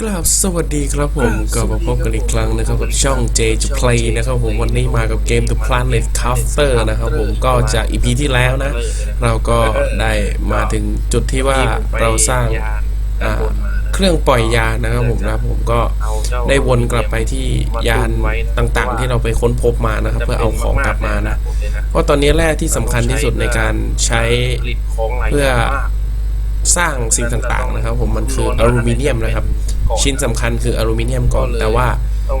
กราบสวัสดีครับผมกลับมาพบกันอีกครั้งนะครับกับช่อง J to Play นะครับผมวันนี้มากับเกม The Planet Crafter นะครับผมก็จาก EP ที่แล้วนะ เราก็ได้มาถึงจุดที่ว่าเราสร้างอ่าเครื่องปล่อยยานนะครับผมนะผมก็ได้วนกลับไปที่ยานต่างๆ ที่เราไปค้นพบมานะครับ เพื่อเอาของกลับมานะเพราะตอนนี้แร่ที่สำคัญที่สุดในการใช้เพื่อ สร้างสิ่งต่างๆนะครับ ผมมันคืออลูมิเนียมนะครับ ชิ้นสำคัญคืออลูมิเนียมก่อนแต่ว่า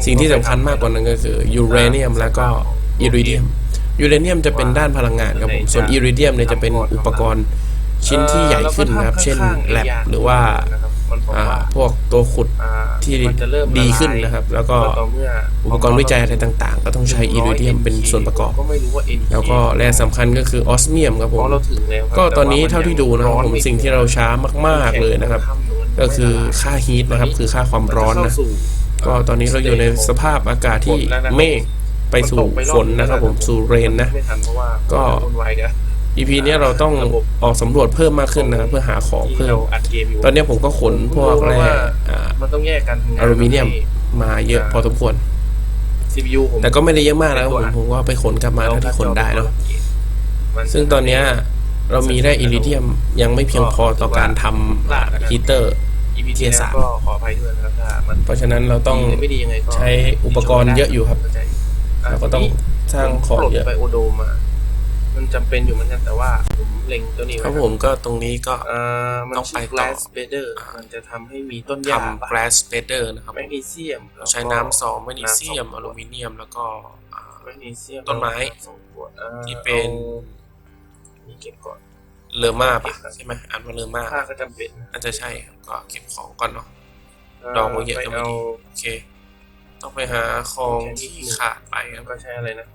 สิ่งที่สำคัญมากกว่านั้นก็คือยูเรเนียมแล้วก็อิริเดียมยูเรเนียมจะเป็นด้านพลังงานครับผมส่วนอิริเดียมเนี่ยจะเป็นอุปกรณ์ชิ้นที่ใหญ่ขึ้นนะครับ เช่นแลบหรือว่า อ่าพวกตัวขุดที่ดีขึ้นนะครับ แล้วก็อุปกรณ์วิจัยอะไรต่างๆ ก็ต้องใช้อิริเดียมเป็นส่วนประกอบก็ไม่รู้ว่า NK แล้วก็แร่สำคัญก็คือออสเมียมครับผเพมราะเราถึงแล้วครับก็ตอนนี้เท่าที่ดูนะครับผมสิ่งที่เราช้ามาก ๆเลยนะครับ ก็คือค่าฮีทนะครับ คือค่าความร้อนนะก็ตอนนี้เราอยู่ในสภาพอากาศที่เมฆไปสู่ฝนนะครับผมสู่เรนนะไม่ทันเพราะว่าก็วุ่นวายกัน EP เนี้ยเราต้องออกสำรวจเพิ่มมากขึ้นนะครับเพื่อหาของที่เพิ่เรามอัดเกมอยู่ตอนเนี้ยผมก็ขนพวกแร่อ่ามันต้องแยกกันทำงานอลูมิเนียมมาเยอะพอสมควร CPU ผมแต่ก็ไม่ได้เยอะมากนะครับผมผมว่าไปขนกลับมาเท่าที่ขนได้เนาะมันซึ่งตอนเนี้ยเรามีแร่อิริเดียมยังไม่เพียงพอต่อการทำฮีเตอร์ EP เทียร์สามก็ขออภัยด้วยนะครับถ้ามันเพราะฉะนั้นเราต้องดีหรือไม่ดียังไงก็ใช้อุปกรณ์เยอะอยู่ครับเข้าใจเราก็ต้องสร้างของเยอะผมปลดไปโอโดมมา มันจำเป็นอยู่เหมือนกันแต่ว่าผมเล็งตัวนี้คไว้รับผมก็ตรงนี้ก็อ่ามันต้องไปชื่อต่อ glass spider มันจะทำให้มีต้นหญ้าทำ glass spader นะครับแมกนีเซียมเราใช้น้ำสองแมกนีเซียมอลูมิเนียมแล้วก็อ่าแมกนีเซียมต้นไม้สองขวดอ่าที่เป็นอานี่เก็บก่อนเลอมาปะใช่ไหมอ่านว่าเลอมาผ้าก็จำเป็นน่าจะใช่ครับก็เก็บของก่อนเนาะดอกมันเยอะไปก็ไม่เอาดีโอเค ต้องไปหาของที่ขาดไปครับก็ใช้อะไรนะ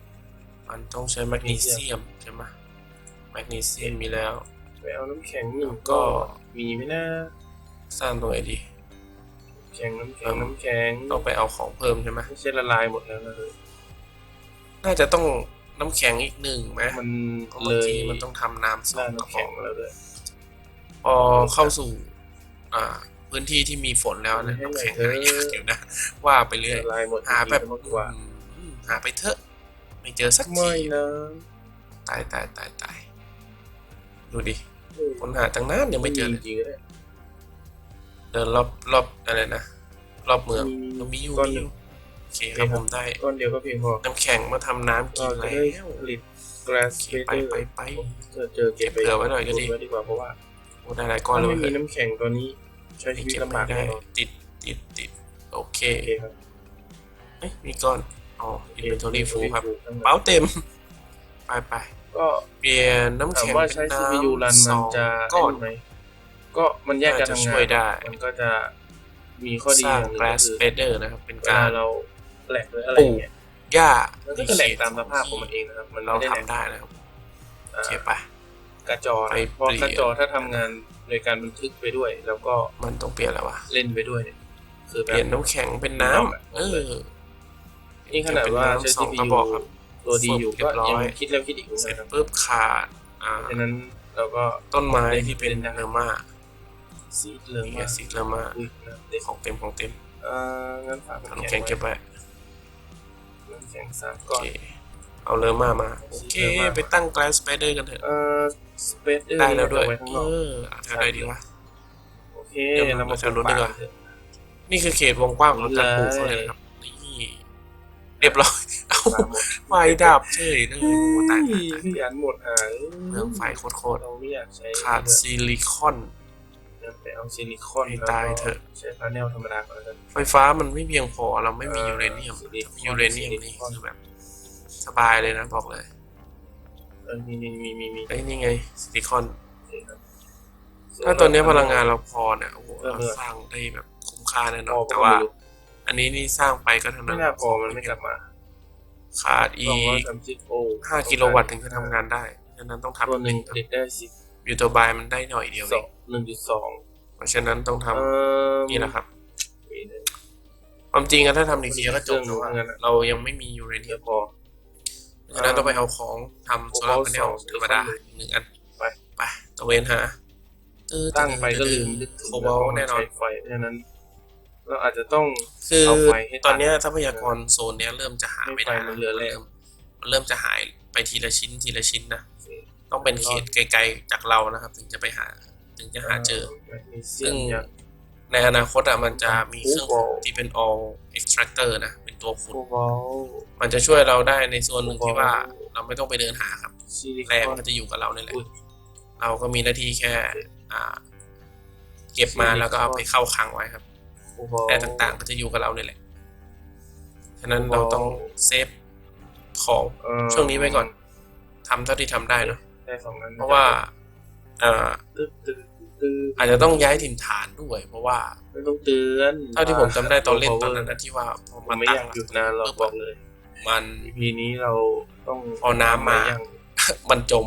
มันต้องใช้แมกนีเซียมใช่ไหมแมกนีเซียมมีแล้วไปเอาน้ำแข็งหนึ่งก็ก็มีไหมนะสร้างตรงไหนดีแข็งน้ำแข็เอิ่งมน้ำแข็งต้องไปเอาของเพิ่มใช่ไหมไม่ใช่ละลายหมดแล้วนะเลยน่าจะต้องน้ำแข็งอีกหนึ่งไหมมันเพราะเลบางยทีมันต้องทำน้ำสอได้งกระน้ำป๋แข็องงมาแล้วด้วยพอเข้าสู่ อ่า พื้นที่ที่มีฝนแล้วนะน้ำแข็งหายากอยู่นะ ว่าไปเรื่อยละลายหมดหาแบบมากกว่าอืมหาไปเถอะ ไม่เจอสักทีไม่นะตายตายตายตายดูดิคนหาตั้งนานยังไม่เจอเลยจริงๆเลยเดินรอบรอบอะไรนะรอบเมืองมีเรามีอยู่ก้อนมีหอนึ่งยู่โอเคครับผมได้ก้อนเดียวก็เพียงพอน้ำแข็งมาทำน้ำกิเรานจะแล้ได้วผลิต glass โอเคไป spider ไปไปเจอเจอเก็บไปเก็บเผื่อไว้หน่อยก็ดีไว้ดีกว่าเพราะว่าโอ้ได้หลายก้อนถ้าเลยไม่เว้ยมีน้ำแข็งตัวนี้ใช้ชีวิตเก็บลำไม่บากได้แน่นอนติดติดติดโอเคโอเคครับเอ้ยมีก้อน อ๋อ inventory full ครับ เป๋าเต็ม ไปไปก็เปลี่ยนน้ำถามแข็งว่าเป็นใช้น้ CPU รันำสมันองจะก้อนไหมก็มันแยกกันน่าจะทำช่งาวยนได้ มันก็จะมีข้อดีสร้าองย่างหนึ่ง glass ก็คือ spader นะครับ เป็นเวกาลารเราแหลกหรืออะไรปลูกเงี้ยหญ้ามันก็จะแหลกตามสภาพของมันเองนะครับ มันเราไม่ได้แหลกทำได้นะครับโออ่า เคไป กระจอไปนะเพราะเปลี่ยนกระจอถ้าทำงานโดยการบันทึกไปด้วย แล้วก็มันต้องเปลี่ยนแล้ววะ เล่นไปด้วยเนี่ยคือเปแบบลี่ยนน้ำแข็งเป็นน้ำเออ นี่ขนาดว่าใช้สองกระ CPU บอกครับตัวดีอยู่เรีก็ยบร้อยยังคิดแล้วคิดอีกเหมือนเสร็กัจนครับปุ๊บขาดอ่าฉะนั้นเราก็ต้นไม้ที่เป็นเนอร์มาซีดเรื่องมีมาแอซิดเนอร์มาอุ้ยนะเด็กของเต็มของเต็มเอ่องั้นฝากเอาน้ำแข็งเก็บไว้น้ำแข็งสามโอก้อนเคเอาเนอร์มามาโอเคไปตั้ง glass spider กันเถอะเอ่อสเปซได้แล้วด้วยไว้ข้างนเออกอเอาแถวไหนดีวะโอเคเดี๋ยวเรามาเราจะรู้ดีกว่าปเถอะนี่คือเขตวงกว้างของการปลูกเขาเลยนะครับนี่ เรียบร้อย เอาปาหมดไฟดับเฉยเลยโอ้โหตายตายตายพี่อันหมดหายเรื่องไฟโคตรเราไม่อยากใช้ๆขาดซิลิคอนเดี๋ยวไปเอาซิลิคอนให้ตายเถอะใช้พาเนลธรรมดาก่อนแล้วกันไฟฟ้ามันไม่เพียงพอเราไม่มียูเรเนียมซิลิคอนมียูเรเนียมนี่คือแบบ สบายเลยนะบอกเลยเออมีมีมีมีมีไอ้ยนี่ไงซิลิคอนโอเคครับถ้าตอนนี้พลังงานเราพอเนี่ยโอ้โหเออเราสร้างได้แบบคุ้มค่าแน่นพออนแต่ว่าไม่รู้ อันนี้นี่สร้างไปก็เท่าไม่นั้นน่าพอมันไม่กลับมา ขาดอีสองร้อยกสามสิบโอ้ห้ากิโลวัตต์ถึงจะทำงานได้ฉะนั้นต้องตัวทำหนึ่งหผลิตได้สิบยูโตบายมันได้หน่อยเดียวสเอองงหนึ่งจุดสองเพราะฉะนั้นต้องทำเอ่อนี่แหละครับมีเลยความจริงอะถ้าทำดีๆก็จบเครื่องแต่ว่านู้นงั้นอะเรายังไม่มียูเรเนีเดี๋ยยมวพอฉะนั้นต้องไปเอาของทำโซลาร์พาเนลโอ้โหธรรมดาหนึ่งอันไป ไปตะเวนหาตื้อตั้งไปก็ลืมนึกโคบอลแน่นอน ใช้ไฟเพราะฉะนั้น เราอาจจะต้องคือเอาไฟให้ตัดตอนเนี้ยทรัพยากรโซนเนี้ยเริ่มจะหาไม่ได้ให้ไฟมันเหลือแล้เริ่วมมันเริ่มจะหายไปทีละชิ้นทีละชิ้นนะต้องเป็นเขตไกลๆจากเรานะครับ ถึงจะไปหา ถึงจะหาเจอแมกนีเซีซึ่ยงมอย่างในอนาคตอะมันจะมีเครื่องโอ้ขุดโหที่เป็น all extractor นะ เป็นตัวขุดโคบอลมันจะช่วยเราได้ในส่วนหนึ่งที่ว่าโอ้โหเราไม่ต้องไปเดินหาครับซิลิคแร่อมันนก็จะอยู่กับเราเนี่ยแหละอุ๊ยเราก็มีหน้าที่แค่ อ่า เก็บมาแล้วก็เอาไปเข้าคลังไว้ครับโคบอล แร่ต่างๆ ก็จะอยู่กับเราเนี่ยแหละฉะนั้นโอ้โหเราต้องเซฟของเอ่อช่วงนี้ไว้ก่อนทำเท่าที่ทำได้เนอะได้สองนั้นเพราะว่าเอ่อตึ๊ดตึ๊ดตึ๊ดอาจจะต้องย้ายถิ่นฐานด้วย เพราะว่าไม่ต้องเตือนเท่าที่ผมจำได้ตอนเล่นตอนนั้นนะที่ว่าพอผมมันไม่ตั้องยากหยุดนานหรอกบอกเลย มัน EP นี้เราต้องพอน้ำมายังมันจม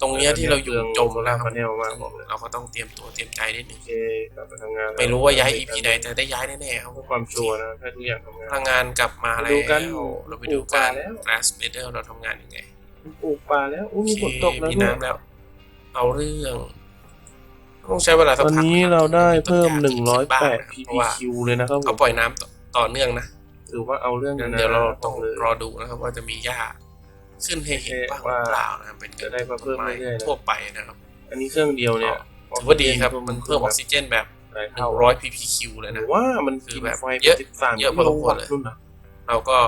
ตรงเนี้ยที่เราอยู่จมแล้แล้ววพาเนลมากบอกเลยเราก็ต้องเตรียมตัวเตรียมใจนิดนึงโอเคกลับไปทำงานไม่รู้ว่าย้าย EP ไหนแต่ได้ย้ายแน่ๆครับเพื่อความชัวร์นะถ้าทุกอย่างทำงานพลังงานกลับมาไปแล้ดูวกันเราไปดูกันปลูกปลาแล้ว Grass b e d e r เราทำงานยังไงปลูกปลาแล้วอู้โอมีเคฝนตกแล้วมีด้วยน้ำแล้ว เอาเรื่องต้องใช้เวลาสักตอนพักนี้ะคบเราได้ถึงจะเพิ่มต้นหญ้าที่ขึ้นบ้างนะ108เพราะว่า ppq เลยนะครับผเขามปล่อยน้ำต่อต่อเนื่องนะถือว่าเอาเรื่องอยู่นะเดี๋ยวเราต้องบกเลยรอดูนะครับว่าจะมีหญ้า ขึ้นให้เห็นบ้างหว่ารือเปล่านะครับเป็นจะได้มาเพิ่มไม้เรื่อยๆนะทั่วไปนะครับ อันนี้เครื่องเดียวเนี่ยถือว่าดีครับมันเพิ่มออกซิเจนแบบหลายเท่า100 ppq เลยหนะรือว่ามันคือกินแบบไฟเยอะติดสามเยอะพอสมควรเลยนู่นนะเราก็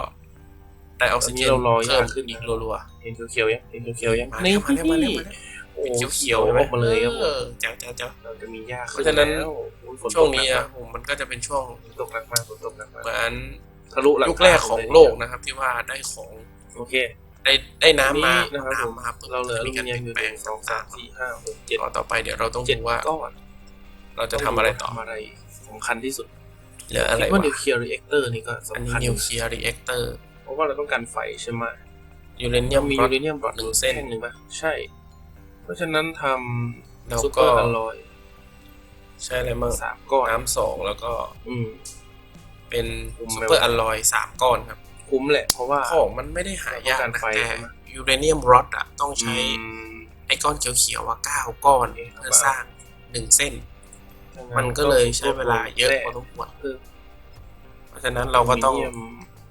ได้ออกซิเจนตอนนี้เรารอเพิ่มยากขึ้ขึ้นนอีกนะรัวเห็นเขียวๆยังเห็นเขียวๆยังๆมานี่แล้วมาแล้วมาแล้วพี่มาแล้วโอ้เป็นเขีเขียยววๆๆอใช่ไหมอกมาเลยครับผมออเจ้าเจ้าเจ้าเราจะมีหญ้าเพราะฉะนั้นแล้วอุ๊ยฝตกช่วงนี้หกอะมากผมมันก็จะเป็นช่วงฝนตกหนักมากฝนตกหนักมากเหมือนทะลุหลังยุคแรกของโลกนะครับ ที่ว่าได้ของโอเค ได้ได้น้ำมานี่นะครับผมน้ำมาปุ๊บเราเหลือมีลูกการเปยัลี่งยนอยู่แปหลงนึ่งสองสามสี่ห้าหกเจ็ดต่อต่อไปเดี๋ยวเราต้องเจ็ดดูว่าก้อนเราจะทำอะไรต่อทำอะไรสำคัญที่สุดเหลืออะไรคิดว่าวะนิวเคลียร์รีแอคเตอร์นี่ก็อันสำนี้คัญนิวเคลียร์รีแอคเตอร์เพราะว่าเราต้องการไฟใช่ไหมยูเรเนียยัมงมีรอยูดเรเนียมบอดหนึ่งเส้นหนึ่งป่ะใช่ เพราะฉะนั้นทแล้วำซุปเปก็อร์อลลอยใช่อะไรมั่งสามก้อนน้ำสองแล้วก็ อืม เป็นคุ้มซูไหมเปอร์วะอัลลอยสามก้อนครับ คุ้มแหละ เพราะว่าของมันไม่ได้หายากเราต้องการนะไฟแต่ใช่ไหมยูเรเนียมรอดอะต้องใช้อืมไอ้ก้อนเขียวๆว่าเก้าก้อนโอเคเพื่อสร้างหนึ่งเส้น มันก็เลยใช้เวลาเยอะพอสมควรคือเพราะฉะนั้นเราก็ต้องมีเนียม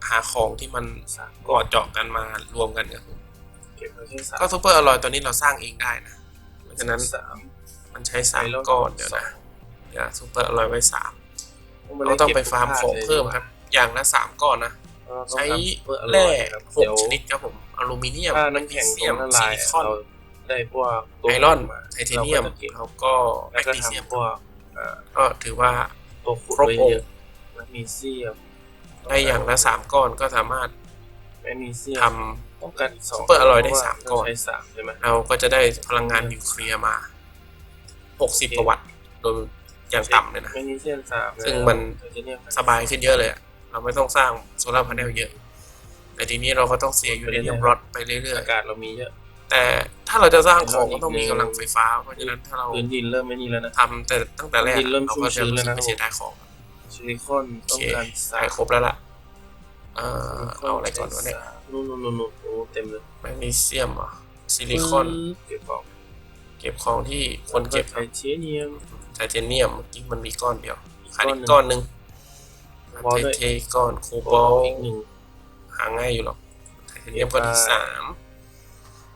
หาของที่มันสามกอดเจาะกันมารวมกันครับผมเก็บไว้แค่สามก็ซูเปอร์อลลอยตัวนี้เราสร้างเองได้นะเพราะฉะนั้นสามมันใช้สามไอรอนก้อนเดี๋ยวสอนะงเดี๋ยวซูเปอร์อลลอยไว้สามมเราต้องไปฟาร์มก็บของเพิ่มครับ อย่างละสามก้อนนะเราต้อง ใช้ทำซุปเปอร์อลลแร่อยครับหกเดี๋ยวชนิดครับผมอลูมิเนียมถ้าน้ำแข็งแมกนีตเซีรยงมละซิลายลิคอนเราได้พวกตัวไอรอนมาไทเทเนียมราก็จะเก็บแล้วก็แมแล้วกก็นีเซียมทำพวกอ่าก็ถือว่าตัวขุดครบไว้องเยค์อะแมกนีเซียมได้อย่างละสามก้อนก็สามารถแมกนีเซียมทต้องการอีกสองซุปเปอร์อร่อยได้พะว่สามก้อนใช้สามใช่ไหมำเราก็จะได้พลังงานนิวเคลียร์มาหกสิบกว่าวัตต์โดยอย่างต่ำเลยนะแมกนีเซียมสามซึ่งมันไทเทเนียมสบายขึ้นเยอะเลยอะ เราไม่ต้องสร้างโซลาร์พาเนลเยอะ แต่ทีนี้เราก็ต้องเสียยูเรเนียมรอดไปเรื่อยอากาศเรามีเยอะๆแต่ถ้าเราจะสร้างของก็ต้องมีกำลังไฟฟ้า เพราะฉะนั้นถ้าเราพื้นดินเริ่มไม่นี่แล้วนะทำแต่ตั้งแต่แรกดินเริ่มเราก็ชุ่จะมชื้นรู้แล้วสึกนะไม่เสียดายของซิลิคอนโอต้องเคการสาได้มครบแล้วล่ะเอ่อเอาอะไรก่อนวะเนี่ยนู่นนู่นนู่นนู่นโอ้เต็มเลยแมกนีเซียมเหรอะซิลิคอนเก็บของเก็บของที่คนเก็บไทเทเนียมไทเทเนียมเมื่อกี้มันมีก้อนเดียวอีกขาดอีกก้ก้ออนนหหนึ่นึ่ง งบอลไทด้วยเทก้อนโคบอลอีกหนึ่งหาง่ายอยู่หรอกไทเทเนียมก้อนที่ได้สาม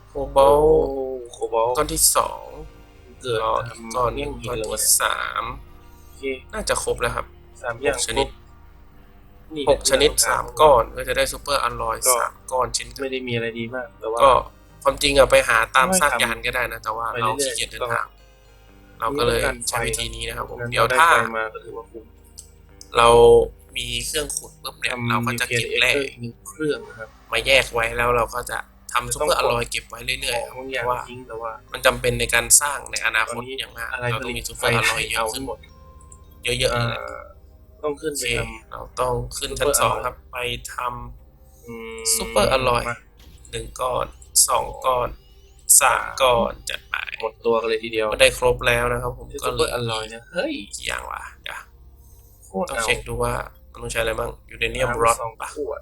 โคบอลโคบอลก้อนที่สองเกิดก็อีกก้อนหเนี่นึ่ยงหิก้อนนเลที่ยสามโอเคน่าจะครบแล้วครับสามอย่างหกชนิดครบนี่หกชนิดสามก้อนก็จะได้ซูเปอร์อลลอยก็สามก้อนชิ้นกันไม่ได้มีอะไรดีมากแต่ว่าก็ความจริงอะไปหาตามไม่ซากทำยานก็ได้นะ แต่ว่าไปเราเรื่อยๆขี้เกียจเดินก็ทางเราก็เลยมีการไฟใช้วิธีนี้นะครับผมงั้นเดี๋ยวรถ้าไฟมาก็ถือว่าคุ้มเรา มีเครื่องขุดปุ๊บเนี่ยทำเราก็จะนิวเก็บคลียร์แร่เอ็กเตอร์อีกหนึ่งเครื่องนะครับมาแยกไว้แล้วเราก็จะทำไม่ซุปต้องเปอร์อลลอยเก็บไว้เรื่อยๆขคอรับงเพอย่างราะว่าทิ้งแต่ว่ามันจำเป็นในการสร้างในอนาคตตอนนี้อย่างมากอะไรเราผต้องลิมีตซุปไฟเปอร์อลลอยให้เยเอาอะขึ้นหมดเยอะๆเลยอ่านะต้องขึ้นโอไปเคทเราต้องขึ้นชั้นสองครับ ไปทำำอืมซุปเปอร์อร่อยมาหนึ่งก้อนสองก้อนสามก้อนจัดไปหมดตัวกันเลยทีเดียวก็ได้ครบแล้วนะครับ ผมที่ก็ซุปเหเปลือร์อร่อยนะเฮ้ยกี่อย่างวะเดี๋ยวโคตรต้องเอาเช็คดูว่า มันต้องใช้อะไรบ้างยูเรเนียมน้ำรอดสองปะขวด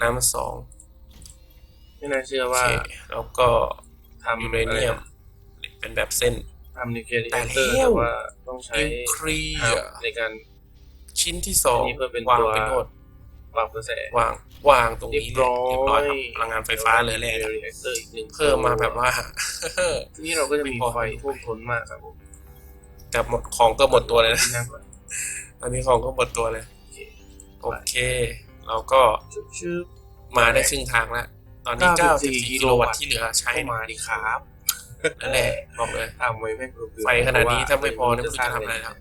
น้ำสองไม่น่าเชื่อโอว่าเคแล้วก็ทำยูเรเนียม เป็นแบบเส้นทำนิวเคลียร์แต่เตอร์แล้วแต่ว่าต้องใช้นิวเคลียร์ในการชชิ้นที่สองอันนี้เพื่อเป็นวางตัวไปโนดปรับกระแสวางวางตรงเรียนี้บเลยร้อยเรียบร้อยครับพลังงานไฟฟ้าเหลยแหละรีแอคเตอร์อีกหนึ่งเพิ่มมาแบบว่าทีนี้เราก็จะมีไม่พอไฟท่วมท้นมากครับผมแต่หมดของก็หมดตัวเลยนะที่นั่งก่อนตอนนี้ของก็หมดตัวเลย โอเคโอเคเราก็ชื่อมาได้ครึ่งทางแล้ว ตอนนี้94 94กิโลวัตต์ที่เหลือใช้ให้มาดีครับนั่นแหละบอกเลยทำไว้แม่งเบื่อๆไฟขนาดนี้ถ้าไม่พอเนี่ยไม่รู้จะทำอะไรแล้ว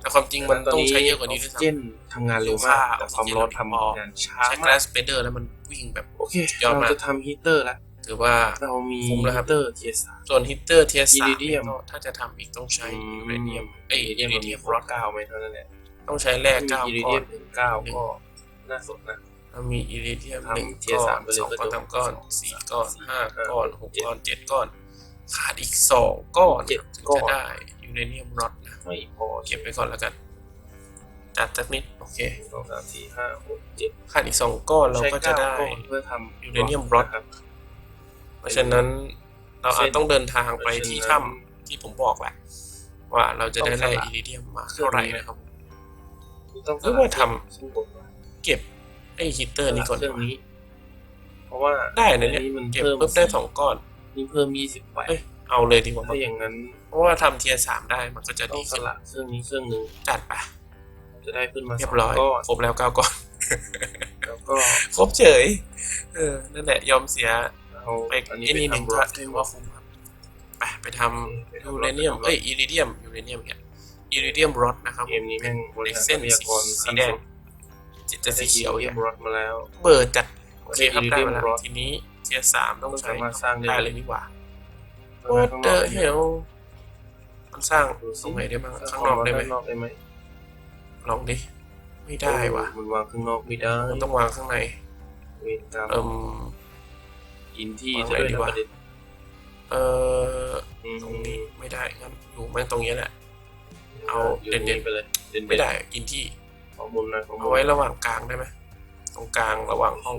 แต่ความจริงมันต้องใช้เยอะกว่านี้ด้วยออกซิเจซ้ำนทำงานเร็วมากแต่ความร้อนทำงานช้าใช้มาก glass spider แล้วมันวิ่งแบบโอเคยอดมากเราจะทำฮีเตอร์แล้วถือว่าเรามีคุ้มแล้วครับฮีเตอร์เทียสามส่วนฮีตเตอร์เทียสาม Iridium ถ้าจะทำอีกต้องใช้อืมยูเรเนียมเอ้ยเอียยูมเรมันเนีมียมฟลอตเก้าไหมเท่านั้นแหละ ต้องใช้แร่มีเก้าอิริก้เดีอยนมถึงเก้าก็น่าสนนะแล้วมีอิริเดียมทำหนึ่งเทียร์ก้อสามนไปเลยสองก็ก้อนจบสามก้อนสองสี่ก้อนสี่ห้าห้าก้อนหกเจ็ดก้อนเจ็ดก้อน ขาดอีกสองก้อนเจ็ดถึงก้อนจะได้ยูเรเนียมรอดนะไม่พอเก็บไปก่อนแล้วกันจัดสักนิดโอเคสองสามสี่ห้าหกเจ็ดขาดอีกสองก้อนเราก็จะได้ใช้เก้าก้อนเพื่อทำยูเรเนียมรอดครับ เพราะฉะนั้นเราอาจต้องเดินทางไปที่เพราะฉะนั้นถ้ำที่ผมบอกแหละว่าเราจะได้ต้องแร่สละอิริเดียมมาเท่าไหร่นะครับ ต้องหรือว่าทำซึ่งบนว่าเก็บไอ้ฮีตเตอร์นี้ก่อนเครื่องนี้ เพราะว่าได้นะเนี่ยอัมันเก็บเพิ่มปุ๊บได้สองก้อนนี่เพิ่มยี่สิบแปดเอ้ยเอาเลยดีกว่าถ้าอย่างนั้น เพราะว่าทำเทียร์สามได้มันก็จะต้อดีงสขึ้นละเครื่องนี้เครื่องหนึ่งจัดไปจะได้ขึ้นมาเรีสยอบงร้อยก้อนครบแล้วเก้าก้อนแล้วก็ครบเฉย เออนั่นแหละยอมเสียเอาไปอันนี้ไอ้ไปนี่หนึ่งทำรก็ถถือว่าคุ้มครับไปไปทำยูเรเนียมเอ้ยอิริเดียมยูเรเนียมเนี่ย อิริเดียมรอดนะครับเกมนี้แม่งบริเล็กหารเส้นทรัพยากรสีแดงจิตจะสีเขียวเยี่เนี่ยยมรถมาแล้วเบิร์ดจัดโอเคครับได้มาแล้ว Iridium Rod ทีนี้เทียร์สามต้องใช้สามารถสร้างได้ได้เลยดีกว่าข้าง What น the อกเนี่ย hell มันสร้างดูสิตรงไหนได้บ้างสร้ข้างนอกได้ไหมข้างนอกได้ไหมลองดิไม่ได้ว่ะมันวางข้างนอกไม่ได้มันต้องวางข้างในเวรกรรมเอิ่มอินที่วางจะไหนด้วยดีนะวะประเด็นเอ่ออืมตรงนี้ไม่ได้งั้นอยู่แม่งตรงนี้แหละ เอาอยู่เด่นๆไปเลยเด่นๆไม่ได้กินที่ข้อมูลนะข้อมูเอาลไว้ระหว่างกลางได้ไหมตรงกลางระหว่างห้อง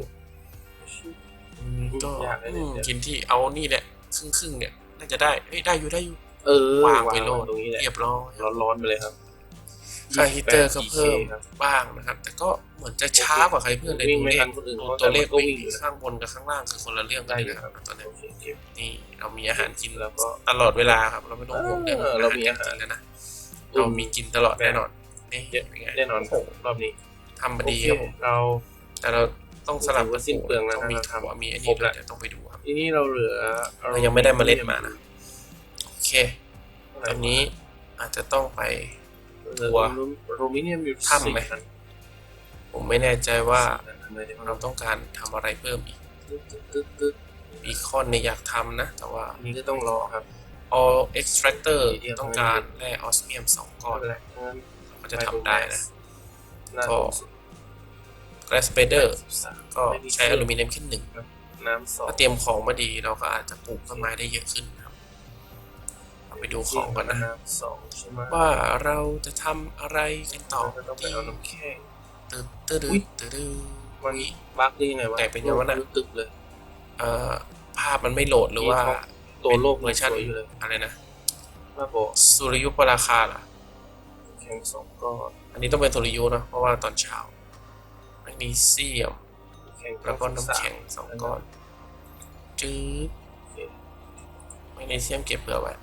อืมก็ยากเลยอืเนี่ยมกินที่เอานี่แหละครึ่งครึ่งๆเนี่ยน่าจะได้เฮ้ยได้อยู่ได้อยู่ เออวางไปโลดตรงนี้แหละเรียบร้อยร้อนๆไปเลยครับค่าฮีตเตอร์ก็28เพิ่มครับบ้างนะครับ แต่ก็เหมือนจะช้ากว่าใครเพื่อนเลยวิ่งดูไม่เลทัขนคนอื่นดูเพราะตัวเลขแต่มันก็วิ่งวิ่งอยู่นะข้างบนกับข้างล่างคือคนละเรื่องกันเลยนะครับตอนนี้โอเคโอเคนี่เรามีอาหารกินแล้วก็ตลอดเวลาครับ เราไม่ต้องห่วงเรื่องเออเรามีอาหารกินแล้วนะ เรามีกินตลอดแน่นอนนี่เยอะเป็นไงแน่นอนโอ้โหรอบนี้ทำมาโอดีเคครับผมเรา แต่เราต้องสลับถือว่าสิ้นเปลืองแล้วต้องมีนะเราทำถั่วมีอันครนี้บด้แล้ววยเดี๋ยวต้องไปดูครับทีนี้เราเหลือเรายังไม่ได้เมล็ดมานะโอเคตอนนี้อาจจะต้องไปเหลือตัวโรมิเนียมอยู่ถ้ำไหมสี่อันผมไม่แน่ใจว่าทำไมได้บ้างเราต้องการทำอะไรเพิ่มอีกตึ๊ดตึ๊ดตึ๊ดตึ๊ดบีคอนเนี่ยอยากทำนะ แต่ว่าอันนี้ก็ต้องรอครับ all extractor เดี๋ยวต้องการแร่ออสเมียมสองก้อนแหละงั้นก็จะทำได้นะน่าก็สงสาร glass spider สามก็ใช้อลูมิเนียมแค่หนึ่งน้ำสองถ้าเตรียมของมาดีเราก็อาจจะปลูกต้นไม้ได้เยอะขึ้นครับเราไปดูของก่อนนะน้ำสองใช่ไหมว่าเราจะทำอะไรกันต่อก็ต้องไปดีเอาน้ำแข็งตึ๊ดตึ๊ดอุ๊ยตึ๊ดตึ๊ดมันบั๊กได้ยังไงวะแต่เป็นยังไงวะน่ะตึกเลยเอ่อภาพมันไม่โหลดหรือว่า ตัวโลกเวอร์ชันสวยอยู่เลยอะไรนะน่าบอกสุริยุปราคาเหรอแข็งสองก้อนอันนี้ต้องเป็นสุริยุเนอะเพราะว่าตอนเช้าแมกนีเซียมแข็งแล้วก็น้ำแข็งสองก้อนจืดแมกนีเซียมเก็บเผื่อไว้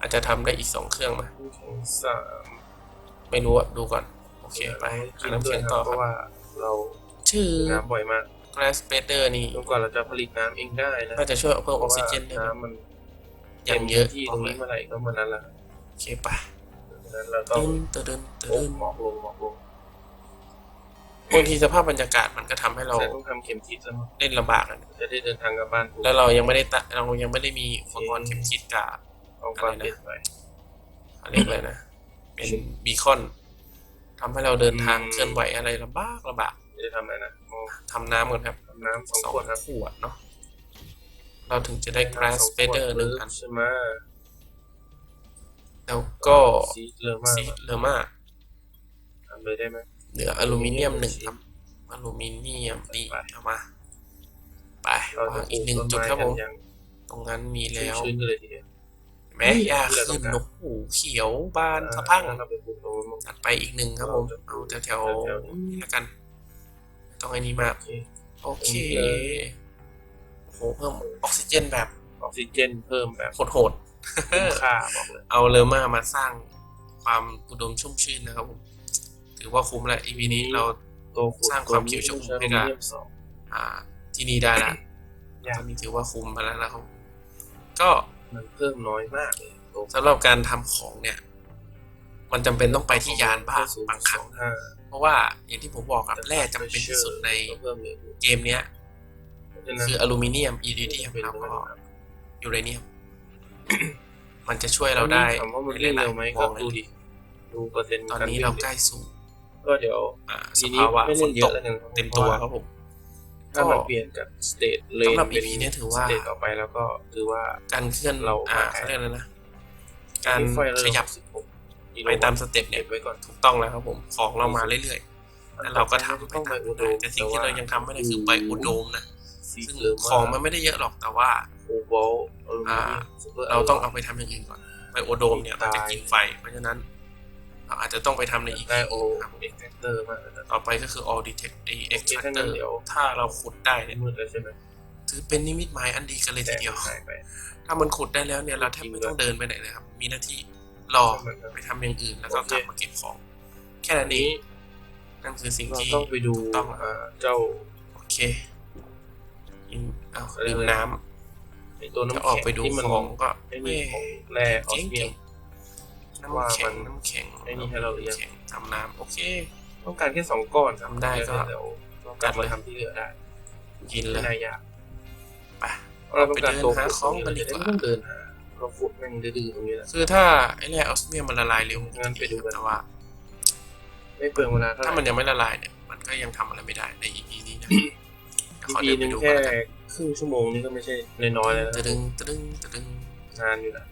อาจจะทำได้อีกสองเครื่องไหมน้ำแข็งสามไม่รู้อะดูก่อน โอเค ไปหาน้ำแข็งต่อเพครัราะบว่าเราชื่อน้ำบ่อยมาก glass spider นี่จนกว่าเราจะผลิตน้ำเองได้นะน่าจะช่วยเพิ่มออกซิเจนพได้ราะไหมว่าน้ำมันอย่างเยอะที่บตอรงกเลนี้ยเมื่อไหร่ก็เมื่อนั้นแหละโอเคไปดังนั้นเราต้องตึ้นตึ้นตึ้โอ้นหมอกลงหมอกลงบางทีสภาพบรรยากาศมันก็ทำให้เราแต่ต้องทำเข็มทิศแล้วมั้งเล่นลำบากอะจะได้เดินทางกลับบ้านถูกแล้วเรายังไม่ได้ตะเรายังไม่ได้มีอุปกรณ์เข็มทิศกับเอาความเปลี่ยนไปอะไรยกเลยนะ เป็นบีคอนทำให้เราเดินทางอืมเคลื่อนไหวอะไรลำบากลำบาก จะทำอะไรนะมองทำน้ำก่อนครับทำน้ำสองสองขวดครับขวดเนาะเราถึงจะได้ glass spider หนึ่งอันใช่ไหมแล้วก็สีเหลืองมากสีเลอมาทำเลยได้ไหมเหลืออลูมิเนียมหนึ่งครับอลูมิเนียมนี่ไปเอามาไปเราจะวางปอีลูกหนึ่งต้นจุดไม้ครับผมกันอย่างตรงนั้นมีแล้วชื้นๆกันเลยทีเดียวแม้ยาขึ้นนกหูเขียวบานสะพรังเราไปปลูกตรงนู้นจัดไปอีกหนึ่งครับผมเอาแถวแถวๆนี้แล้วกัน ต้องไอ้นี้มากโอเคโอเคโอ้โหเพิ่มออกซิเจนแบบออกซิเจนเพิ่มแบบโหดคุ้มค่าบอกเลยๆเอาเลอมามาสร้างความอุดมชุ่มชื่นนะครับผมถือว่าคุ้มแล้ว EP นี้เราตัวขุดสร้างความเขียวชอุ่มให้กับตัวนี้สองอ่าที่นี่ได้ละยากตอนนี้ถือว่าคุ้มมาแล้วนะครับก็มันเพิ่มน้อยมากเลยตัวสำหรับการทำของเนี่ย มันจำเป็นต้องไปที่ยานบ้างบางครั้งห้าเพ ราะว่าอย่างที่ผมบอกครับแร่จำเป็นที่สุดในเพิ่มเลยเกมเนี้ย คืออลูมิเนียมอิริเดียมเป็นแล้วก็ก็ยูเรเนียม มันจะช่วยเราได้ถามว่ามันในเล่นหลายเร็วไหมๆมก็องเลดูยดิดูเปอร์เซ็นต์ตอนนี้เราใกล้สู่ก็เดี๋ยวอ่าสทีนี้ภาวะไม่ฝเล่นนเยตอะกแล้วกันเต็มตัวครับผมถ้ามันเปลี่ยนจากสเตทเลนสำหรับเป็น EP เนี่ยถือว่าสเตทต่อไปแล้วก็ถือว่าการเคลื่อนเราอ่ามาเขาเรียกอะไรนะการไฟเริ่ขยับ16 ไปตามสเต็ปเนี่ยเก็บไว้ก่อนถูกต้องแล้วครับผมของเรามาเรื่อยๆแล้วเราก็ทำไปต้องไปตามอุดได้มแต่สิ่งที่เรายังทำไม่ได้คือไปอุดมนะสีซึ่งเหลืองของมันไม่ได้เยอะหรอกแต่ว่าโอเวลอลูมิอ่าเนียมซูปร์เราต้องเอาไปทำอย่างอื่นก่อน ไปโอโดมเนี่ยมันจะกินไฟ เพราะฉะนั้นเราอาจจะต้องไปทำในอีกได้โอครับผมเอ็กแฟกเตอร์มากเลยนะต่อไปก็คือ all detect ไอ้โอเคถ้างั้ extractor นเดี๋ยวถ้าเราขุดได้เนี่ยมืดแล้วใช่ไหมถือเป็นนิมิตหมายอันดีกันเลยทีเดียวหายไปถ้ามันขุดได้แล้วเนี่ยเราแทบไม่ต้องเดินไปไหนเลยครับ มีหน้าที่ รอไปทำอย่างอื่นแล้วก็กลับมาเก็บของ แค่นั้นเองนั่นคือสิ่งเราที่ต้องไปดูถูกต้องอ่าเจ้าโอเคอินเอาเออลืมน้ำไอตัวจะน้ำออกแข็งไปดูที่มันของก็ไอ้ไม่นี่ของแร่ออเก่สงเมียเก่มงน้ำแข็งน้ำแข็งไอ้นี่ให้เราเรียนน้ำแข็งทำน้ำโอเค ต้องการแค่สองก้อนครับทำได้ก็เดี๋ยวเรากลับมาทำที่เหลือได้กินเลไม่ยน่ายากไปเพราะเราต้องการตัวไปเดินหาของกันดีเดี๋ยวกว่าไม่ต้องเดินหา เราฟุดแม่งดื้อๆตรงนี้แหละคือถ้าไอ้แร่ออสเมียมมันละลายเร็วงั้นไปดูกันแต่ว่า ไม่เปลืองเวลาเท่าไหถ้าร่มันยังไม่ละลายเนี่ย มันก็ยังทำอะไรไม่ได้ใน EP นี้นะขอทีเดินหไปนึงดูแค่กันแล้วกันครึ่งชั่วโมงนี่ก็ไม่ใช่น้อยๆแล้วนะตะดึงตะดึงตะดึงนานอยู่นะ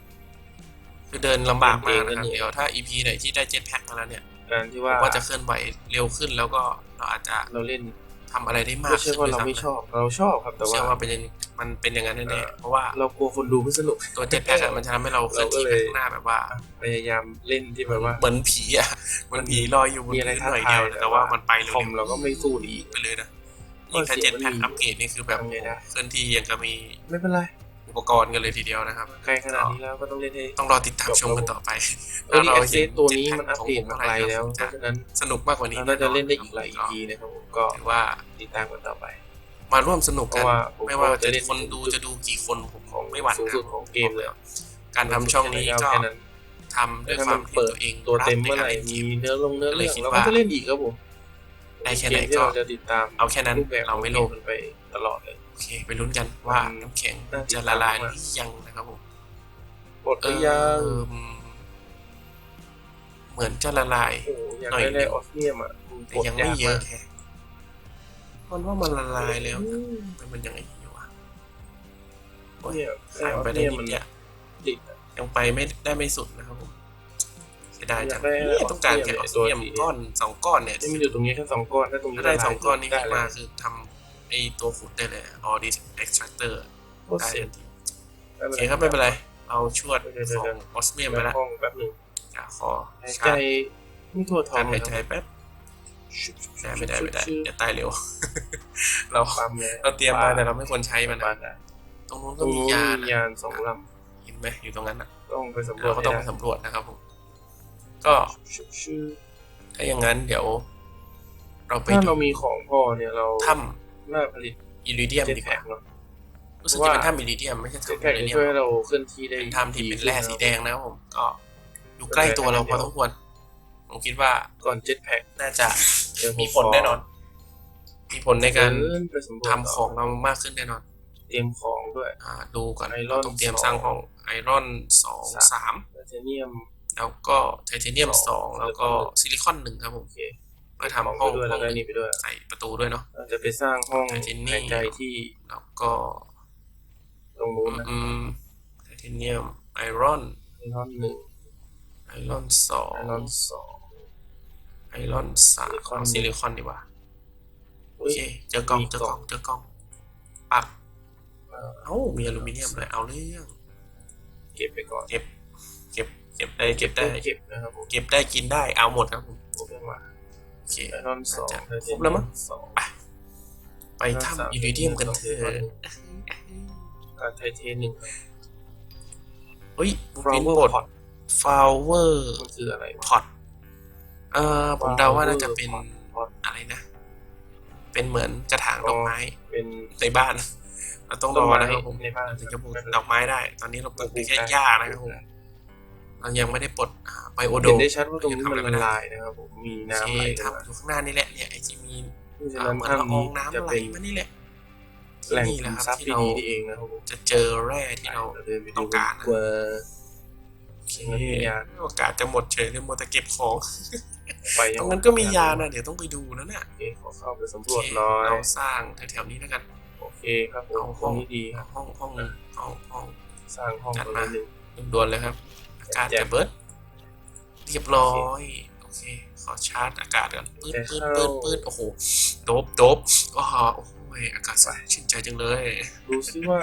คือเดินลำบากมากนะครับเดินเองเดี๋ยวถ้า EP ไหนที่ได้เจ็ตแพ็คมาแล้วเนี่ยการที่ผว่ามว่าจะเคลื่อนไหวเร็วขึ้นแล้วก็เราอาจจะเราเล่น ทำอะไรได้มากไม่ใช่ขึ้นว่าด้วยเราซ้ำไม่นะชอบ เราชอบครับแต่ว่าเชื่อว่าเป็นอย่างมันเป็นอย่างนั้นแน่ๆเพราะว่าเรากลัวคนดูไม่สนุกตัวเจ็ตแพ็คมันจะทำให้เราเคลื่อนที่ไปข้างหน้าแบบว่า พยายามเล่นที่แบบว่าเหมือนผีอะเหมันผีลอยอยู่บนมีอะไรพื้นท้าหน่อยทาเดียยวแต่ว่ามันไปเร็คอมวเราก็ไม่สู้ดีๆไปเลยนะยิ่งถ้าเจ็ตแพ็คอัปเกรดนี่คือแบบทำไงได้เคลื่อนที่ยังกับมีไม่เป็นไร อุปกรณ์กันเลยทีเดียวนะครับใกล้ขนาดนี้แล้วก็ต้องเล่นให้ต้องรอติดตามชมกันต่อไปเออถ้าเราเอเซเห็นตัวนี้มันจ็อัตปแพ็คเดตมาไกลแล้วของเพผมราะฉะนั้นสนุกมากกว่านี้เราน่าจะเล่นได้อีกหลาย EP นะครับผมก็ถือว่าติดตามกันต่อไป มาร่วมสนุกกันเพราะว่าผมไม่ว่าก็จะจะเล่นคนดูจะดูกี่คนผมของไม่หวั่นสูงนะสุดของเกมเลยการทำช่องนี้ก็แค่นั้นทำด้วยถ้าความัมนที่เปิดตัวเองตัวเต็มรัเมื่อกไหในร่การล่นมีกเนื้อลงเนื้อก็เลเรื่ยองคิดเราว่าก็จะเล่นอีกครับผม ได้แค่ไหนเกมที่ก็เราจะติดตามเอาแค่นั้นรูปแบบเราไม่โลภมันไปตลอดเลยโอเคไปลุ้นกันว่าอืมน้ำแข็งน่าติดจะตามละลายหมากรือยังนะครับผมกดไปยังเออเหมือนจะละลายโอ้โหอยากหน่อยได้หนึ่แร่งออสเมียมอะแต่ยังไม่เยอะแฮะมันว่ามันละลายแล้วอืมแต่มันยังไงอยู่วะโอ้ยเนี่ยแร่ขายออไปสได้เมียมนิมัดนเดียวติดอะยังไปไม่ได้ไม่สุดนะครับผม เสียดายจังอยากได้เนี่ยต้องการแค่ออออสสเมีเมียยมมก้อนสองก้อนเนี่ยที่มันอยู่ตรงนี้แค่สองก้อนถ้าตรงนี้ถ้าได้ละลายสองก้อนนี้ได้ขึ้นเลมายคือทำไอตัวขุดได้เลย all this extractor โคตรได้เสียทันทีโอเคครับไม่เป็นไรเราชวดของออสเมียมไปแล้วห้องแป๊บหนึ่งจะขอหายชาใจร์จไม่ทั่วท้อกางรหายใจแป๊บไม่ได้ไม่ได้ไม่ได้เดี๋ยวตายเร็ว เราปั๊มเลยเราเตรียมมาแต่เราไม่ควรใช้มันปานะได้ตรงนู้นตก็รงมีนู้นยามีนะยานสองลเห็นไหมอยู่ตรงนั้นอะำต้องไปสำรวจเราก็ต้องไปให้ได้สำรวจนะครับผม ก็ชื่อชื่อถ้าอย่างนั้นเดี๋ยว เราไปถ้าดูเรามีของพอเนี่ยเราถ้น่าผลิตำอิริเดียมเจ็ตดีกแพ็ว่าคเนาะ รู้สึกว่าจะเป็นถ้ำอิริเดียมไม่ใช่เจ็ตถ้ำแพ็อิคริเดียช่วยมให้เราเคลื่อนที่ได้เป็นถ้ำที่เป็นแร่สีแดงนะครับผมก็อยู่ใกล้ตัวเราพอสมควรผมคิดว่าก่อนเจ็ตแพ็คน่าจะเดี๋ยวมีผลแน่นอน มีผลในการเดินไปสำรวจทำของเรามากขึ้นแน่นอน เตรียมของด้วย อ่าดูก่อนไอรอนเราต้องเตรียมสองสร้างห้องไอรอนสองสาม ไทเทเนียม แล้วก็ไทเทเนียมสสอองงแล้วก็ซิลิคอนหนึ่งครับผมโอเคเพื่อทำห้องไปด้วยห้แล้อวงก็หนึ่งนี่ไปด้วยใส่ประตูด้วยเนาะเราจะไปสร้างห้องไทเทเนียมหายใจที่แล้วก็ตรงนู้นนะอืมไทเทเนียมไอรอนไอรอนหนึ่งไอรอนสองไอรอนสองไอรอนสามซิลิคอนเอาซิลิคอนดีกว่าโออุ๊ยเคเจอกล่องมีเจอกกล่ล่อองงเจอกล่องปักเอ่อเอ้ามีอลูมิเนียมเลยเอาเรื่องเก็บไปก่อนเก็บ เก็บได้เก็บได้เก็บนะครับผมเก็บได้กินได้เอาหมดครับผมผมเรียกว่าโอเคไอรอนสองจะไทเทครบแล้วมั้งสองไปทำอิริเดียมกันเถอะการไทเทนหนึ่งเฮ้ยบุฟลาปินเวอร์บดพอตฟลาวเวอร์มันคืออะไรวะพอตเอ่อผมเดาว่าน่าจะเป็นพอตอะไรนะ เป็นเหมือนกระถางดอกไม้เป็นในบ้านเราต้องรอนะครับผมในบ้านเราถึงจะปลูกดอกไม้ได้ ตอนนี้เราปลูกได้แค่หญ้านะครับผมเรา ยังไม่ได้ปลดไบโอโดเห็มนได้ชัดว่าตรงนี้ยังทำอะไรมันไม่ละได้ลายนะครับผมมีโอน้ำเคไหลมาทำอยู่ข้างหน้านี่แหละเนี่ยไอจีมีเพราะฉะอ่านั้นเหมือนถ้ำละออนี้งน้ำจะไหลเป็นมานี่แหละแหล่งที่นี่แหขุละมคทรัรัพบย์ที่ที่เราดีนี่เองนะครับผมจะเจอแร่ที่เราเดินไปต้ดูองการกว่าโอเคมันมียาโอกาสจะหมดเฉยเลยมัวแต่เก็บของไปตรงนั้นก็มียานะเดี๋ยวต้องไปดูนะเนี่ยโอเคขอเข้าไปสำรวจหน่อยเราสร้างแถวๆนี้แล้วกันโอเคครับผมเอาห้องนี้ดีคเอารับห้องห้องห้องห้องสร้างห้องตรงนี้หนึ่งด่วนๆเลยครับ อากาศจะเบิร์ดเรียบร้อยโอเค ขอชาร์จอากาศก่อนปืดปืดปืดปืดโอ้โหโดบโดบโอ้โหโอ้โหอากาศสดชื่นใจจังเลยดูซิว่า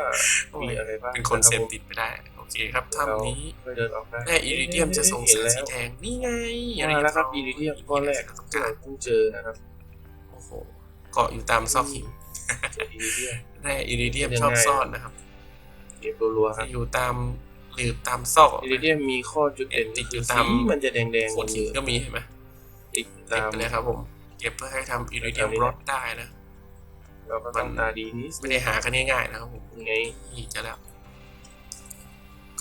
โอ้มียอะไรบ้างเป็นคนเสพติดไม่ได้ โอเคครับถ้ำถ้ำนี้เดินออกได้แร่อิริเดียมจะส่งเห็สานรแล้สีวแดงนี่ไงมาแล้วครับบอิริเดียมก้อนแรกที่ที่เราเราต้องการเพิ่งเจอนะครับโอ้โหเกาะอยู่ตามซอกหินเจออิริเดียมแร่อิริเดียมยังไงชอบซ่อนนะครับเก็บรัวๆคจะรับอยู่ตาม หลืบตามซอกอิริเดียมมีข้อจุดเด่นติดอยู่คือตามสีมันจะแดงๆโขดหินก็มีเห็นไหมติดติดตามไปเลยครับผม เก็บเพื่อให้ทำอิริเดียมรถได้นะเราก็ต้องตาดีนิดไม่ได้หากันง่ายๆนะครับผมยังไงนี่จะแล้ว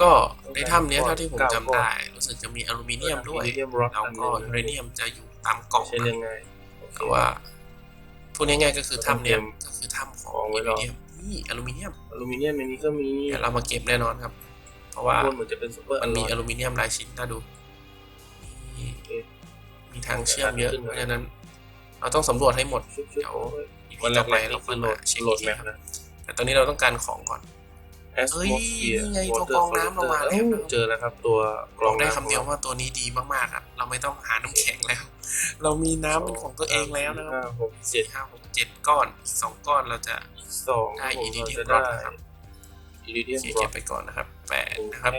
ก็ในถ้ำเนี้ยเท่าที่ผมจำได้ รู้สึกจะมีอลูมิเนียมด้วยอิริเดียมรอดแล้วอันหก็นึงยูเรเนียมจะอยู่ตามกล่องใช่นะเรื่องง่ายโอเคแต่ว่าพูดง่ายๆก็คือถ้ำเนี้ยต้องเตรียมก็คือถ้ำของของไว้อิรริอเดียมนี่อลูมิเนียมอลูมิเนียมในนี้ก็มีเดี๋ยวเรามาเก็บแน่นอนครับ เพราะว่าข้างบนเหมือนจะเป็นซุปเปอร์มันมีออลูลูมิเนียมหลายชิ้นน่าดู มีโอเคมีทางเชื่อมเยอะขึ้นเพมาราะฉะนั้น เราต้องสำรวจให้หมดชุบเดี๋ยวๆอีวันพีแรต่อกไปๆเรานี่ค่คืออโหลมาดเช็คโหลอีดกทีแมปครับนะแต่ตอนนี้เราต้องการของก่อนแอสโมสเฟียเอ้ยนี่ไงตัวกรองน้ำเรามาแล้วเจอแล้วครับ ตัวกรบอองกได้น้ำคำเดียวว่าตัวนี้ดีมากๆครับ เราไม่ต้องหาน้ำแข็งแล้ว เรามีน้ำเป็นของตัวเองแล้วนะครับห้าหกเจ็เจ็ดดห้าหกเจ็ดก้อนอีกสองก้อนเราจะสองได้ผมอิริเดียมจะรอได้ดนะครับ อิริเดียมโอเครอเก็ดบไปก่อนนะครับแปดนะครับ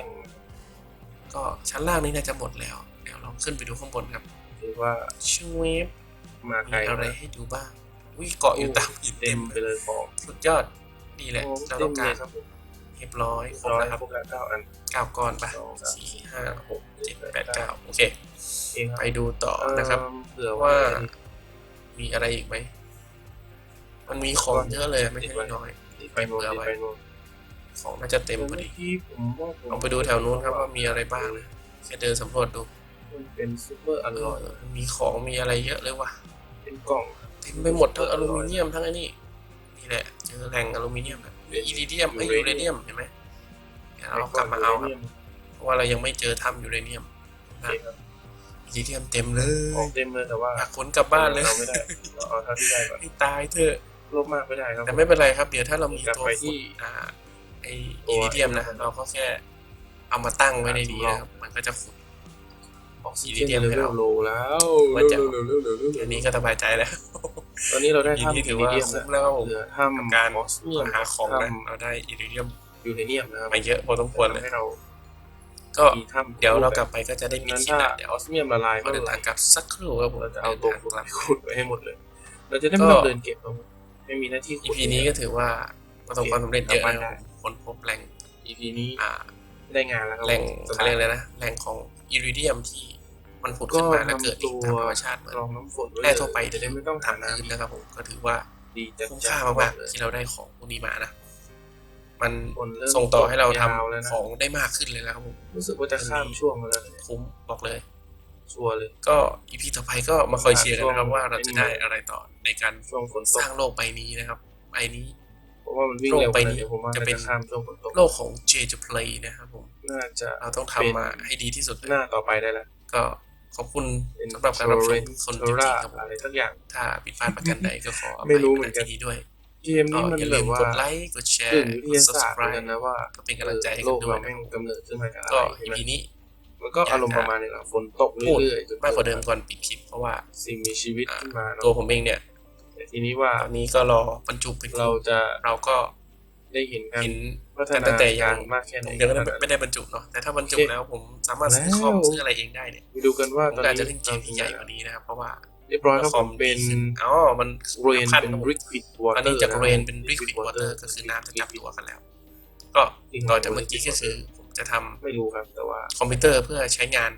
ก็ชั้นล่างนี้น่าจะหมดแล้ว เดี๋ยวเราขึ้นไปดูข้างบนครับถือว่าชูเวฟมาไกลมีอะไรให้ดูบ้างอุ้ยเกาะอยู่ตามหินเต็เต็มมไปเลยของสุดยอดนี่แหละเราต้องการครับผมเรียบร้อยครบร้อยแล้วครับครบแล้วเก้าอันเก้าก้อนไปสองสามสี่ห้าหกเจ็ดแปดเก้าโอเคเองคไปรับดูต่อนะครับเอิ่มเผื่อว่าว่ามีอะไรอีกไหมมันมีของเยอะเลยไม่ใช่น้อยไปโน่นไปโน่น ของน่าจะเต็มพอเมื่อดีกี้ผมว่าผมลองไปดูแถวนู้นครับว่ามีอะไรบ้างนะแค่เดินสำรวจดูมันเป็นซูเปอร์อเอร่อยอมีของมีอะไรเยอะเลยว่ะเป็นกล่องเต็มไปหมดทั้งอลูมิเนียมทั้งไอ้นี่นี่แหละเจอแหล่งอลูมิเนียมนะมีอิริเดียมไอ้ยูเรเนียมเห็นไหมเดี๋ยวเรากลับมาเอาครับเพราะว่าเรายังไม่เจอถ้ำยูเรเนียมโอเคครับอิริเดียมเต็มเลยของเต็มเลยแต่ว่าอยากขนกลับบ้านเลยเราไม่ได้เราเอาเท่าที่ได้ก่อนให้ตายเถอะลบมากไม่ได้ครับแต่ไม่เป็นไรครับเดี๋ยวถ้าเรามีกลับตัวไปขุที่ดอ่า ไอตัอิวริเดียมนะเราก็แค่เอามาตั้งไว้ในนี้นะครับมันก็จะขุดออกซีอิเรีริยเดียมเลให้เวเราลโลแล้วว่าจะเร็วเร็วเร็วเร็วเดี๋ยวนี้ก็สบายใจแล้ว ตอนนี้เราได้ทีถ้ำนี้ถือว่าอิริเดียมคุ้มแล้วครับผมเหลือถ้ำการออสเมียมหาของนะถ้เราได้อิริเดียมำยูเรเนียมนะครับมาเยอะพอสมควรเลยให้เราก็มีถ้ำเดี๋ยวเรากลับไปก็จะได้มีนั้นที่ถ้าละเดี๋ยวออสเมียมละลายก็ก็เดินทางกลับสักครู่ครับผมเราจะเอาตัวดินทงกลับขุดไปให้หมดเลย เราจะได้ไม่ต้องเดินเก็บเราไม่มีหน้าที่ขุอีดพีนี้ก็ถือว่าประสบความสำเร็จเยอะนะครับผม ค้นพบแหล่งอีพีนี้อ่าได้งานแล้วครับแหล่งสเขาบาเรียยกอะไรนะแหล่งของอิริเดียมที่มันผุดก็ขึ้นมาแล้วเกิดทำอีตักวตามธรรมชาติเหมือนรองน้ำฝนว้แร่ทั่วไปจะที่ได้ไม่ต้องทาทำพื้นน้ำนะครับผมก็ถือว่าดีจัดคุ้มค่ามากๆที่เราได้ของพวกนี้มานะมันฝนเริ่มส่งต่อให้เราทำยาวแล้วนะของได้มากขึ้นเลยแล้วครับผมรู้สึกว่าจะข้ามช่วงมาแล้วเนี่ยคุ้มบอกเลยชัวร์เลย ก็อีพีต่อไปก็มาคอยเชียร์กันนะครับว่าเราจะได้อะไรต่อในการช่วงฝนสตกร้างโลกใบนี้นะครับใบนี้เพ ราะว่ามันวิ่งเร็วโลกใบไปนี้เดี๋ยวผมว่าจะจะเป็เป็นนข้ามช่วงฝนตกโลกของ J to Play นะครับผมน่าจะเราต้องทำมาให้ดีที่สุดเลยหน้าต่อไปได้แล้วก็ขอบคุณเป็นสำหรับการรับชม Torrent คนจ Torah ริงๆครับผมอะไรสักอย่างถ้าผิดพลาดประกันใดก็ขออภัไม่ยรู้ในเหมือนกันที่นี้ด้วยเกมก็นี้มันอย่าแบลืบมว่ากดไลค์กดแชกึ่ร์งวิกทดยาศาสตร์เหมือน subscribe กันนะว่าก็เป็นกำลังใจให้โลกันกด้วยเรานะแม่งกำเนิดขึ้นมาจากอะไรก็ใช่อีไหมพีนี้มันก็อารมณ์ประมาณนี้แหละฝนตกพูดเรื่อยๆจนมากกว่าเดิมก่อนปิดคลิปเพราะว่าสิ่งมีชีวิตขึ้นมาตัวเนาะผมเองเนี่ย แต่ทีนี้ว่าตอนนี้ก็รอบรรจุเป็นเราจะเราก็ได้เห็นการเห็นพัฒนาตั้งแต่ยักางรมากแค่ไหนผมยังไม่ได้ไม่ได้บรรจุเนาะแต่ถ้าบรรจุแล้วผมสามารถซื้อคอมซื้ออะไรเองได้เนี่ยไปดูกันว่าผมตอนก็อาจจะนี้เล่นเกมที่ใหญ่กว่านี้นะครับเพราะว่าเรียบร้อยครับคผอมมเป็นอ๋อมันเรนขั้นเป็นครับผม liquid water อันนี้จากเรนเป็น liquid water ก็คือน้ำจะจับตัวกันแล้ว ก็ต่อจากเมื่อกี้ก็คือผมจะทำไม่รู้ครับแต่ว่าคอมพิวเตอร์เพื่อใช้งาน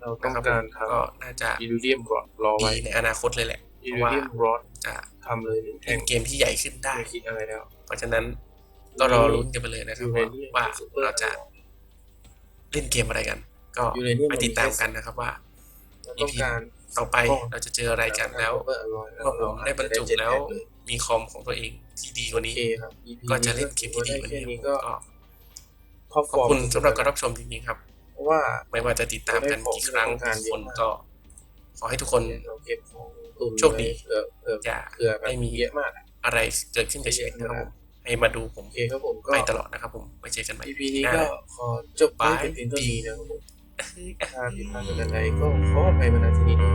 เราต้นะองครับผการมทำก็น่าจะอิรูเดียมรอดรอไว้ดีในอนาคตเลยแหละอิ เพรูราะว่าเดียมรอดจะทำเลยหนึ่งแท่เล่งนเกมที่ใหญ่ขึ้นได้ไม่คิดอะไรแล้ว เพราะฉะนั้นก็รอลุ้นกันไปเลยนะครับว่าว่าเราจะเล่นเกมอะไรกัน ก็ยูเรเนียมไปติดตามกันนะครับว่าเราต้องการต่อไปเราจะเจออะไรกันแล้วเบอร์อร่อยเมื่อผมได้บรรจุแล้วมีคอมของตัวเองที่ดีกว่าโอนี้เคครับ EP ก็จะเล่นเกมที่ดีกว่าแค่นี้นี้ก็ก็ครอบขอบครองคุณสำหรับการรับชมจริงๆครับเพราะว่าไม่ว่าจะติดตามกันกี่ครั้งทุกคนก็ ขอให้ทุกคนเราเก็บของตุนโชคดีเผื่อเผื่ออย่าเผื่อแบบไม่มีเยอะมากอะอะไรเกิดขึ้นกับชีวิตนะครับผมให้มาดูผมโอเคครับผมก็ไปตลอดนะครับผมไปเจอกันใหม่ EP นี้ก็ขอจบไปเป็นเพียงเท่านี้นะครับผมถ้าผิดพลาดประการใดก็ขออภัยมาณที่นี้ด้วย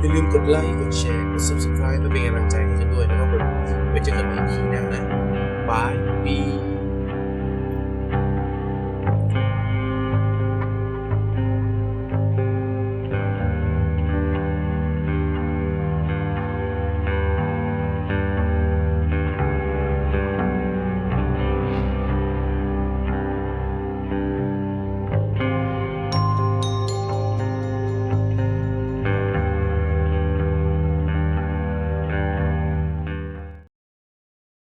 อย่าลืมกดไลค์กดแชร์กด subscribe เพื่อเป็นกำลังใจให้ฉันด้วยนะครับผมไว้เจอกันใหม่ EP หน้านะบายบี